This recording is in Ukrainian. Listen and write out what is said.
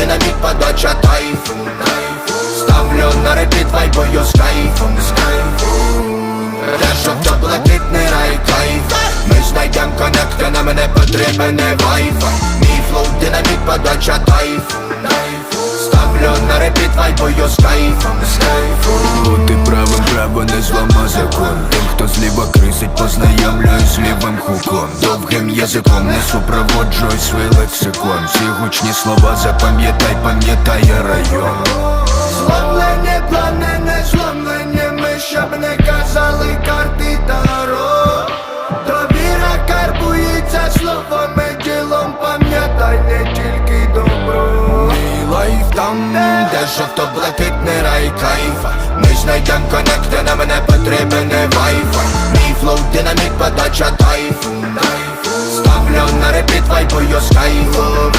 динаміт, подача тайфу Ставлю на репіт вайбою з кайфом, з кайфом. Те, що то блакитний рай кайф. Ми знайдем коннекта, на мене потрібен не вайфай Мій флоу, динаміт, подача тайфу Ставлю на репіт вайбою з кайфом, з кайфом. Бути правим, право не злама закон. Тим, хто зліва крисить, познайомлюю з лівим хуком. Довгим язиком не супроводжуй свій лексикон. Всі гучні слова запам'ятай, пам'ятає район. Зломлені плани, не зломлені ми, щоб не казали карти таро. Довіра карбується словами, ділом пам'ятай не тільки добро. Мій лайф там, де жовто-блакитний рай кайфа Ми знайдем коннекти, на мене тайфу Ставлю на репіт вайбою з кураж